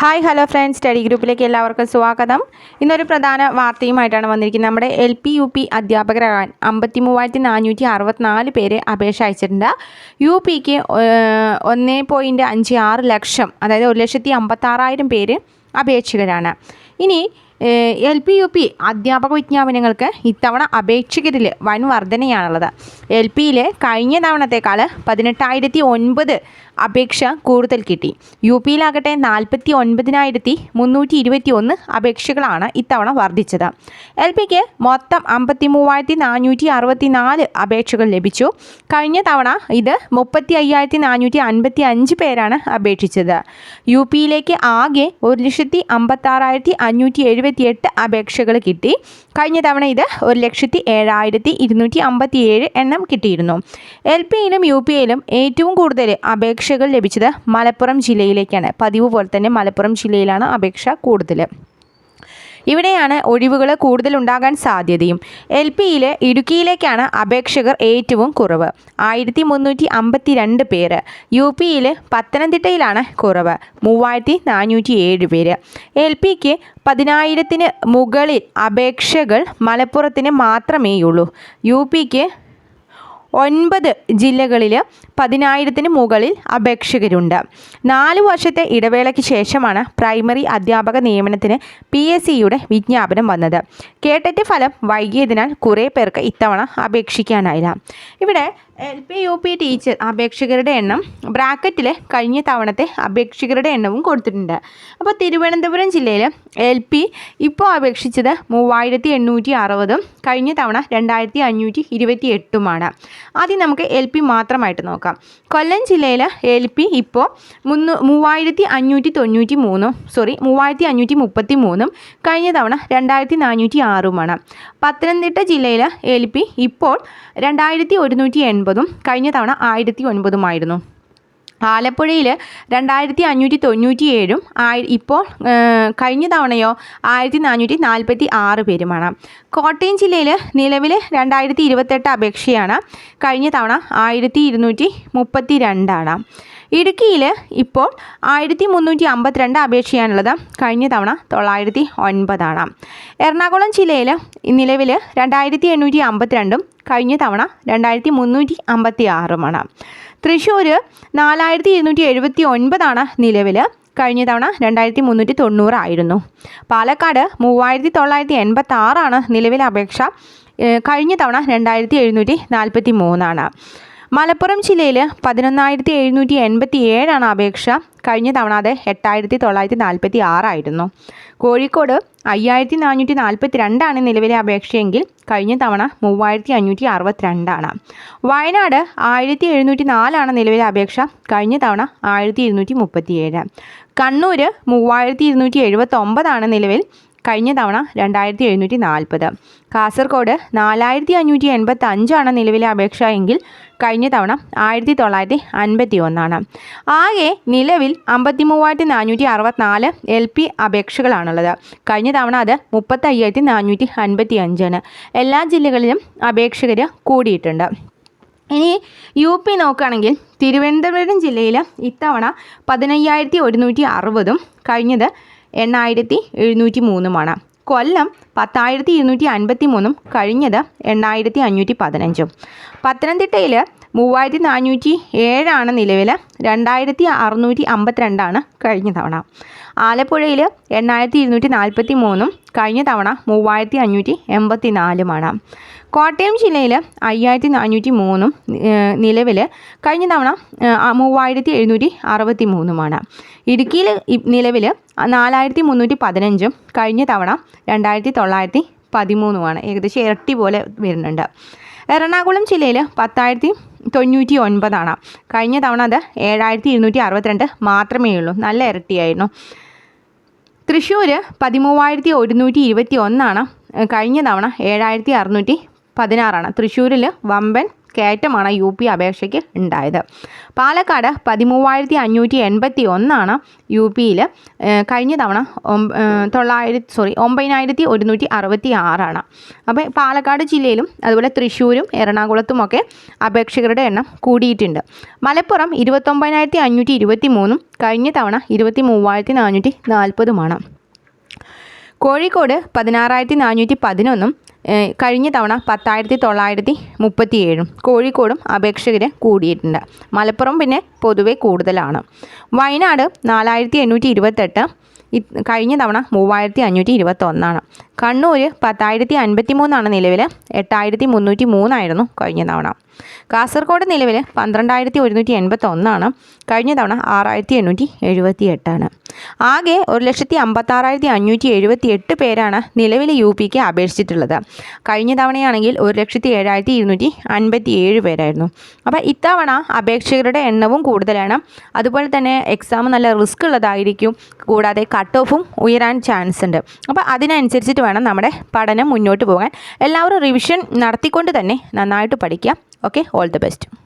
Hi hello friends. Study ഗ്രൂപ്പിലേക്ക് എല്ലാവർക്കും സ്വാഗതം. ഇന്നൊരു പ്രധാന വാർത്തയുമായിട്ടാണ് വന്നിരിക്കുന്നത്. നമ്മുടെ എൽ പി യു പി അധ്യാപകരാകാൻ അമ്പത്തി മൂവായിരത്തി നാനൂറ്റി അറുപത്തിനാല് പേര് അപേക്ഷ അയച്ചിട്ടുണ്ട്. യു പിക്ക് ഒന്ന് പോയിന്റ് അഞ്ച് ആറ് ലക്ഷം അതായത് ഒരു ലക്ഷത്തി അമ്പത്താറായിരം പേര് അപേക്ഷകരാണ്. ഇനി എൽ പി യു പി അധ്യാപക വിജ്ഞാപനങ്ങൾക്ക് ഇത്തവണ അപേക്ഷകരിൽ വൻ വർധനയാണുള്ളത്. എൽ യിലെ കഴിഞ്ഞ തവണത്തേക്കാൾ പതിനെട്ടായിരത്തി ഒൻപത് അപേക്ഷ കൂടുതൽ കിട്ടി. യു പിയിലാകട്ടെ നാൽപ്പത്തി ഒൻപതിനായിരത്തി മുന്നൂറ്റി ഇരുപത്തി ഒന്ന് അപേക്ഷകളാണ് ഇത്തവണ വർദ്ധിച്ചത്. എൽ പിക്ക് മൊത്തം അമ്പത്തി മൂവായിരത്തി നാനൂറ്റി അറുപത്തി നാല് അപേക്ഷകൾ ലഭിച്ചു. കഴിഞ്ഞ തവണ ഇത് മുപ്പത്തി അയ്യായിരത്തി നാനൂറ്റി അൻപത്തി അഞ്ച് പേരാണ് അപേക്ഷിച്ചത്. യു പിയിലേക്ക് ആകെ ഒരു ലക്ഷത്തി അമ്പത്താറായിരത്തി അഞ്ഞൂറ്റി എഴുപത്തി എട്ട് അപേക്ഷകൾ കിട്ടി. കഴിഞ്ഞ തവണ ഇത് ഒരു ലക്ഷത്തി ഏഴായിരത്തി ഇരുന്നൂറ്റി അമ്പത്തി ഏഴ് എണ്ണം കിട്ടിയിരുന്നു. എൽ പി യിലും യു പി പിയിലും ഏറ്റവും കൂടുതൽ അപേക്ഷകൾ ലഭിച്ചത് മലപ്പുറം ജില്ലയിലേക്കാണ്. പതിവ് പോലെ തന്നെ മലപ്പുറം ജില്ലയിലാണ് അപേക്ഷ കൂടുതൽ. ഇവിടെയാണ് ഒഴിവുകൾ കൂടുതൽ ഉണ്ടാകാൻ സാധ്യതയും. എൽ പിയിൽ ഇടുക്കിയിലേക്കാണ് അപേക്ഷകർ ഏറ്റവും കുറവ്. ആയിരത്തി മുന്നൂറ്റി അമ്പത്തി രണ്ട് പേര്. യു പിയിൽ പത്തനംതിട്ടയിലാണ് കുറവ്. മൂവായിരത്തി നാനൂറ്റി ഏഴ് പേര്. എൽ പിക്ക് പതിനായിരത്തിന് മുകളിൽ അപേക്ഷകൾ മലപ്പുറത്തിന് മാത്രമേയുള്ളൂ. യു പിക്ക് ഒൻപത് ജില്ലകളിൽ പതിനായിരത്തിന് മുകളിൽ അപേക്ഷകരുണ്ട്. നാല് വർഷത്തെ ഇടവേളയ്ക്ക് ശേഷമാണ് പ്രൈമറി അധ്യാപക നിയമനത്തിന് പി എസ് സിയുടെ വിജ്ഞാപനം വന്നത്. കേട്ടറ്റ് ഫലം വൈകിയതിനാൽ കുറേ പേർക്ക് ഇത്തവണ അപേക്ഷിക്കാനായില്ല. ഇവിടെ L P U P teacher അപേക്ഷകരുടെ എണ്ണം ബ്രാക്കറ്റിൽ കഴിഞ്ഞ തവണത്തെ അപേക്ഷകരുടെ എണ്ണവും കൊടുത്തിട്ടുണ്ട്. അപ്പോൾ തിരുവനന്തപുരം ജില്ലയിൽ എൽ പി ഇപ്പോൾ അപേക്ഷിച്ചത് മൂവായിരത്തി എണ്ണൂറ്റി അറുപതും കഴിഞ്ഞ തവണ രണ്ടായിരത്തി അഞ്ഞൂറ്റി ഇരുപത്തി എട്ടുമാണ് ആദ്യം നമുക്ക് എൽ പി മാത്രമായിട്ട് നോക്കാം. കൊല്ലം ജില്ലയിൽ എൽ പി ഇപ്പോൾ മുന്നൂ മൂവായിരത്തി അഞ്ഞൂറ്റി തൊണ്ണൂറ്റി മൂന്നും സോറി മൂവായിരത്തി അഞ്ഞൂറ്റി മുപ്പത്തി മൂന്നും കഴിഞ്ഞ തവണ രണ്ടായിരത്തി നാനൂറ്റി ആറുമാണ് പത്തനംതിട്ട ജില്ലയിൽ എൽ പി ഇപ്പോൾ രണ്ടായിരത്തി ഒരുന്നൂറ്റി എൺപതും കഴിഞ്ഞ തവണ ആയിരത്തി ഒൻപതുമായിരുന്നു ആലപ്പുഴയിൽ രണ്ടായിരത്തി അഞ്ഞൂറ്റി തൊണ്ണൂറ്റി ഏഴും ആയി ഇപ്പോൾ കഴിഞ്ഞ തവണയോ ആയിരത്തി നാനൂറ്റി നാൽപ്പത്തി ആറ് പേരുമാണ്. കോട്ടയം ജില്ലയിൽ നിലവിൽ രണ്ടായിരത്തി ഇരുപത്തെട്ട് അപേക്ഷയാണ് കഴിഞ്ഞ തവണ ആയിരത്തി ഇരുന്നൂറ്റി മുപ്പത്തി രണ്ടാണ് ഇടുക്കിയിൽ ഇപ്പോൾ ആയിരത്തി മുന്നൂറ്റി അമ്പത്തിരണ്ട് അപേക്ഷയാണുള്ളത്. കഴിഞ്ഞ തവണ തൊള്ളായിരത്തി ഒൻപതാണ് എറണാകുളം ജില്ലയിൽ നിലവിൽ രണ്ടായിരത്തി എണ്ണൂറ്റി അമ്പത്തിരണ്ടും കഴിഞ്ഞ തവണ രണ്ടായിരത്തി മുന്നൂറ്റി അമ്പത്തി ആറുമാണ് തൃശ്ശൂർ നാലായിരത്തി ഇരുന്നൂറ്റി എഴുപത്തി ഒൻപതാണ് നിലവിൽ കഴിഞ്ഞ തവണ രണ്ടായിരത്തി മുന്നൂറ്റി തൊണ്ണൂറായിരുന്നു പാലക്കാട് മൂവായിരത്തി തൊള്ളായിരത്തി എൺപത്തി ആറാണ് നിലവിലെ അപേക്ഷ. കഴിഞ്ഞ തവണ രണ്ടായിരത്തി എഴുന്നൂറ്റി നാൽപ്പത്തി മൂന്നാണ് മലപ്പുറം ജില്ലയിൽ പതിനൊന്നായിരത്തി എഴുന്നൂറ്റി എൺപത്തി ഏഴാണ് അപേക്ഷ. കഴിഞ്ഞ തവണ അത് എട്ടായിരത്തി തൊള്ളായിരത്തി നാൽപ്പത്തി ആറായിരുന്നു കോഴിക്കോട് അയ്യായിരത്തി നാനൂറ്റി നാൽപ്പത്തി രണ്ടാണ് നിലവിലെ അപേക്ഷയെങ്കിൽ കഴിഞ്ഞ തവണ മൂവായിരത്തി അഞ്ഞൂറ്റി അറുപത്തിരണ്ടാണ് വയനാട് ആയിരത്തി എഴുന്നൂറ്റി നാലാണ് നിലവിലെ അപേക്ഷ. കഴിഞ്ഞ തവണ ആയിരത്തി ഇരുന്നൂറ്റി മുപ്പത്തിയേഴ് കണ്ണൂർ മൂവായിരത്തി ഇരുന്നൂറ്റി എഴുപത്തി ഒമ്പതാണ് നിലവിൽ. കഴിഞ്ഞ തവണ രണ്ടായിരത്തി എഴുന്നൂറ്റി നാൽപ്പത് കാസർഗോഡ് നാലായിരത്തി അഞ്ഞൂറ്റി എൺപത്തി അഞ്ചാണ് നിലവിലെ അപേക്ഷ എങ്കിൽ കഴിഞ്ഞ തവണ ആയിരത്തി തൊള്ളായിരത്തി അൻപത്തി ഒന്നാണ് ആകെ നിലവിൽ അമ്പത്തി മൂവായിരത്തി നാനൂറ്റി അറുപത്തിനാല് എൽ പി അപേക്ഷകളാണുള്ളത്. കഴിഞ്ഞ തവണ അത് മുപ്പത്തി അയ്യായിരത്തി നാനൂറ്റി അൻപത്തി അഞ്ചാണ് എല്ലാ ജില്ലകളിലും അപേക്ഷകർ കൂടിയിട്ടുണ്ട്. ഇനി യു പി നോക്കുകയാണെങ്കിൽ തിരുവനന്തപുരം ജില്ലയിൽ ഇത്തവണ പതിനയ്യായിരത്തി ഒരുന്നൂറ്റി അറുപതും കഴിഞ്ഞത് എണ്ണായിരത്തി എഴുന്നൂറ്റി മൂന്നുമാണ് കൊല്ലം പത്തായിരത്തി ഇരുന്നൂറ്റി അൻപത്തി മൂന്നും കഴിഞ്ഞത് എണ്ണായിരത്തി അഞ്ഞൂറ്റി പതിനഞ്ചും പത്തനംതിട്ടയിൽ മൂവായിരത്തി നാനൂറ്റി ഏഴാണ് നിലവിൽ രണ്ടായിരത്തി അറുന്നൂറ്റി അമ്പത്തിരണ്ടാണ് കഴിഞ്ഞ തവണ. ആലപ്പുഴയിൽ എണ്ണായിരത്തി ഇരുന്നൂറ്റി നാൽപ്പത്തി മൂന്നും കഴിഞ്ഞ തവണ മൂവായിരത്തി അഞ്ഞൂറ്റി എൺപത്തി നാലുമാണ് കോട്ടയം ജില്ലയിൽ അയ്യായിരത്തി നാനൂറ്റി മൂന്നും നിലവിൽ കഴിഞ്ഞ തവണ മൂവായിരത്തി എഴുന്നൂറ്റി അറുപത്തി മൂന്നുമാണ് ഇടുക്കിയിൽ നിലവിൽ നാലായിരത്തി മുന്നൂറ്റി പതിനഞ്ചും കഴിഞ്ഞ തവണ രണ്ടായിരത്തി തൊള്ളായിരത്തി പതിമൂന്നുമാണ് ഏകദേശം ഇരട്ടി പോലെ വരുന്നുണ്ട്. എറണാകുളം ജില്ലയിൽ പത്തായിരത്തി തൊണ്ണൂറ്റി ഒൻപതാണ്. കഴിഞ്ഞ തവണ അത് ഏഴായിരത്തി ഇരുന്നൂറ്റി അറുപത്തിരണ്ട് മാത്രമേ ഉള്ളൂ. നല്ല ഇരട്ടിയായിരുന്നു. തൃശ്ശൂർ പതിമൂവായിരത്തി ഒരുന്നൂറ്റി ഇരുപത്തി ഒന്നാണ് കഴിഞ്ഞ തവണ ഏഴായിരത്തി അറുന്നൂറ്റി പതിനാറാണ്. തൃശ്ശൂരിൽ വമ്പൻ കയറ്റമാണ് യു പി അപേക്ഷയ്ക്ക് ഉണ്ടായത്. പാലക്കാട് പതിമൂവായിരത്തി അഞ്ഞൂറ്റി എൺപത്തി ഒന്നാണ് യു പിയിൽ കഴിഞ്ഞ തവണ തൊള്ളായിരത്തി സോറി ഒമ്പതിനായിരത്തി ഒരുന്നൂറ്റി അറുപത്തി ആറാണ് അപ്പോൾ പാലക്കാട് ജില്ലയിലും അതുപോലെ തൃശ്ശൂരും എറണാകുളത്തുമൊക്കെ അപേക്ഷകരുടെ എണ്ണം കൂടിയിട്ടുണ്ട്. മലപ്പുറം ഇരുപത്തൊമ്പതിനായിരത്തി അഞ്ഞൂറ്റി ഇരുപത്തി മൂന്നും കഴിഞ്ഞ തവണ ഇരുപത്തി മൂവായിരത്തി നാനൂറ്റി നാൽപ്പതുമാണ് കോഴിക്കോട് പതിനാറായിരത്തി നാനൂറ്റി പതിനൊന്നും കഴിഞ്ഞ തവണ പത്തായിരത്തി തൊള്ളായിരത്തി മുപ്പത്തി ഏഴും കോഴിക്കോടും അപേക്ഷകർ കൂടിയിട്ടുണ്ട്. മലപ്പുറം പിന്നെ പൊതുവെ കൂടുതലാണ്. വയനാട് നാലായിരത്തി എണ്ണൂറ്റി ഇരുപത്തെട്ട് കഴിഞ്ഞ തവണ മൂവായിരത്തി അഞ്ഞൂറ്റി ഇരുപത്തൊന്നാണ് കണ്ണൂർ പത്തായിരത്തി അൻപത്തി മൂന്നാണ് നിലവിൽ എട്ടായിരത്തി മുന്നൂറ്റി മൂന്നായിരുന്നു കഴിഞ്ഞ തവണ. കാസർഗോഡ് നിലവിൽ പന്ത്രണ്ടായിരത്തി ഒരുന്നൂറ്റി എൺപത്തൊന്നാണ് കഴിഞ്ഞ തവണ ആറായിരത്തി എണ്ണൂറ്റി എഴുപത്തി എട്ടാണ് ആകെ ഒരു ലക്ഷത്തി അമ്പത്താറായിരത്തി അഞ്ഞൂറ്റി എഴുപത്തി എട്ട് പേരാണ് നിലവിൽ യു പിക്ക് അപേക്ഷിച്ചിട്ടുള്ളത്. കഴിഞ്ഞ തവണയാണെങ്കിൽ ഒരു ലക്ഷത്തി ഏഴായിരത്തി ഇരുന്നൂറ്റി അൻപത്തി ഏഴ് പേരായിരുന്നു. അപ്പോൾ ഇത്തവണ അപേക്ഷകരുടെ എണ്ണവും കൂടുതലാണ്. അതുപോലെ തന്നെ എക്സാം നല്ല റിസ്ക് ഉള്ളതായിരിക്കും. കൂടാതെ കട്ട് ഓഫും ഉയരാൻ ചാൻസ് ഉണ്ട്. അപ്പോൾ അതിനനുസരിച്ചിട്ട് വേണം നമ്മുടെ പഠനം മുന്നോട്ട് പോകാൻ. എല്ലാവരും റിവിഷൻ നടത്തിക്കൊണ്ട് തന്നെ നന്നായിട്ട് പഠിക്കുക. Okay all the best